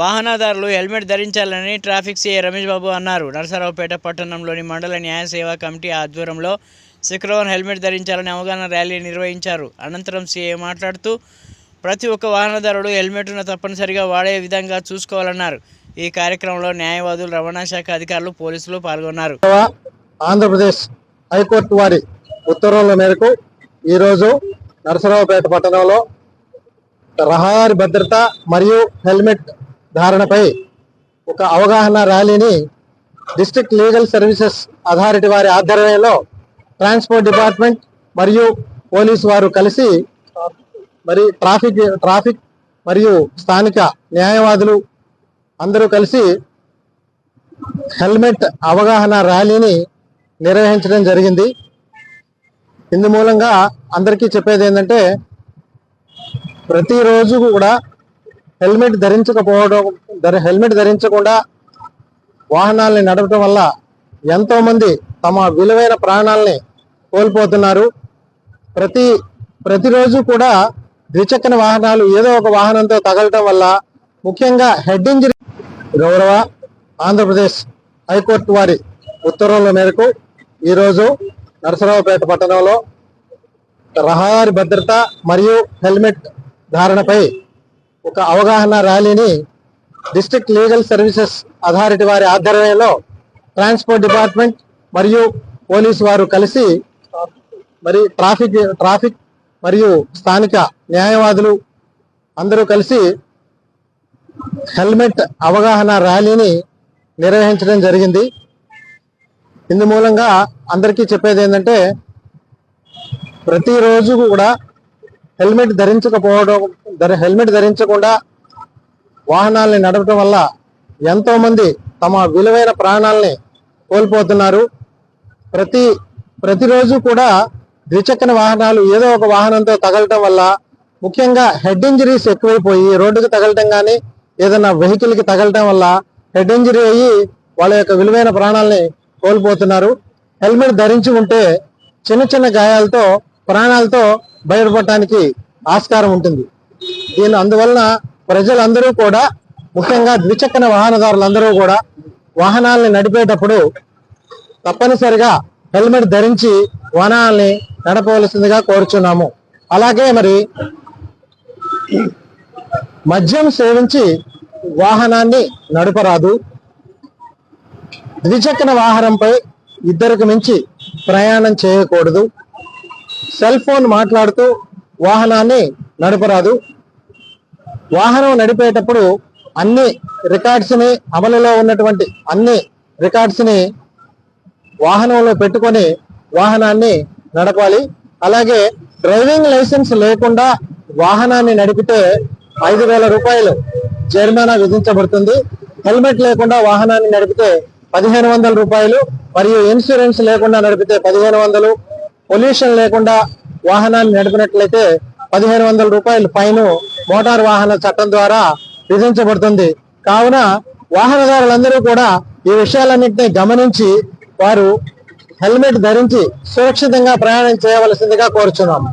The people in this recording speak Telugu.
వాహనదారులు హెల్మెట్ ధరించాలని ట్రాఫిక్ సీఏ రమేష్ బాబు అన్నారు. నరసరావుపేట పట్టణంలోని మండల న్యాయ సేవా కమిటీ ఆధ్వర్యంలో శుక్రవారం హెల్మెట్ ధరించాలని అవగాహన ర్యాలీ నిర్వహించారు. అనంతరం సీఏ మాట్లాడుతూ ప్రతి ఒక్క వాహనదారుడు హెల్మెట్ను తప్పనిసరిగా వాడే విధంగా చూసుకోవాలన్నారు. ఈ కార్యక్రమంలో న్యాయవాదులు రవాణా శాఖ అధికారులు పోలీసులు పాల్గొన్నారు. ఆంధ్రప్రదేశ్ హైకోర్టు వారి ఉత్తర్వుల మేరకు ఈరోజు నరసరావుపేట పట్టణంలో రహదారి భద్రత మరియు హెల్మెట్ ధారణపై ఒక అవగాహన ర్యాలీని డిస్ట్రిక్ట్ లీగల్ సర్వీసెస్ అథారిటీ వారి ఆధ్వర్యంలో ట్రాన్స్పోర్ట్ డిపార్ట్మెంట్ మరియు పోలీసు వారు కలిసి మరి ట్రాఫిక్ ట్రాఫిక్ మరియు స్థానిక న్యాయవాదులు అందరూ కలిసి హెల్మెట్ అవగాహన ర్యాలీని నిర్వహించడం జరిగింది. ఇందు మూలంగా అందరికీ చెప్పేది ఏంటంటే ప్రతిరోజు కూడా హెల్మెట్ ధరించకపోవడం హెల్మెట్ ధరించకుండా వాహనాల్ని నడపడం వల్ల ఎంతోమంది తమ విలువైన ప్రాణాలని కోల్పోతున్నారు. ప్రతి ప్రతిరోజు కూడా ద్విచక్ర వాహనాలు ఏదో ఒక వాహనంతో తగలటం వల్ల ముఖ్యంగా హెడ్ ఇంజరీ గౌరవ ఆంధ్రప్రదేశ్ హైకోర్టు వారి ఉత్తర్వుల మేరకు ఈరోజు నరసరావుపేట పట్టణంలో రహదారి భద్రత మరియు హెల్మెట్ ధారణపై ఒక అవగాహన ర్యాలీని డిస్ట్రిక్ట్ లీగల్ సర్వీసెస్ అథారిటీ వారి ఆధ్వర్యంలో ట్రాన్స్పోర్ట్ డిపార్ట్మెంట్ మరియు పోలీసు వారు కలిసి మరి ట్రాఫిక్ ట్రాఫిక్ మరియు స్థానిక న్యాయవాదులు అందరూ కలిసి హెల్మెట్ అవగాహన ర్యాలీని నిర్వహించడం జరిగింది. ఇందు మూలంగా అందరికీ చెప్పేది ఏంటంటే ప్రతిరోజు కూడా హెల్మెట్ ధరించకపోవడం హెల్మెట్ ధరించకుండా వాహనాల్ని నడపడం వల్ల ఎంతో మంది తమ విలువైన ప్రాణాలని కోల్పోతున్నారు. ప్రతి ప్రతిరోజు కూడా ద్విచక్ర వాహనాలు ఏదో ఒక వాహనంతో తగలటం వల్ల ముఖ్యంగా హెడ్ ఇంజరీస్ ఎక్కువైపోయి రోడ్డుకి తగలటం కానీ ఏదైనా వెహికల్కి తగలటం వల్ల హెడ్ ఇంజరీ అయ్యి వాళ్ళ యొక్క విలువైన ప్రాణాలని కోల్పోతున్నారు. హెల్మెట్ ధరించి ఉంటే చిన్న చిన్న గాయాలతో ప్రాణాలతో బయటపడటానికి ఆస్కారం ఉంటుంది. దీని అందువలన ప్రజలందరూ కూడా ముఖ్యంగా ద్విచక్ర వాహనదారులందరూ కూడా వాహనాల్ని నడిపేటప్పుడు తప్పనిసరిగా హెల్మెట్ ధరించి వాహనాల్ని నడపవలసిందిగా కోరుచున్నాము. అలాగే మరి మద్యం సేవించి వాహనాన్ని నడపరాదు. ద్విచక్ర వాహనంపై ఇద్దరికి మించి ప్రయాణం చేయకూడదు. సెల్ ఫోన్ మాట్లాడుతూ వాహనాన్ని నడపరాదు. వాహనం నడిపేటప్పుడు అన్ని రికార్డ్స్ని అమలులో ఉన్నటువంటి అన్ని రికార్డ్స్ని వాహనంలో పెట్టుకొని వాహనాన్ని నడపాలి. అలాగే డ్రైవింగ్ లైసెన్స్ లేకుండా వాహనాన్ని నడిపితే ఐదు వేల రూపాయలు జరిమానా విధించబడుతుంది. హెల్మెట్ లేకుండా వాహనాన్ని నడిపితే పదిహేను వందల రూపాయలు మరియు ఇన్సూరెన్స్ లేకుండా నడిపితే పదిహేను వందలు. పొల్యూషన్ లేకుండా వాహనాన్ని నడిపినట్లయితే పదిహేను వందల రూపాయలు ఫైను మోటార్ వాహన చట్టం ద్వారా విధించబడుతుంది. కావున వాహనదారులందరూ కూడా ఈ విషయాలన్నింటినీ గమనించి వారు హెల్మెట్ ధరించి సురక్షితంగా ప్రయాణం చేయవలసిందిగా కోరుచున్నాము.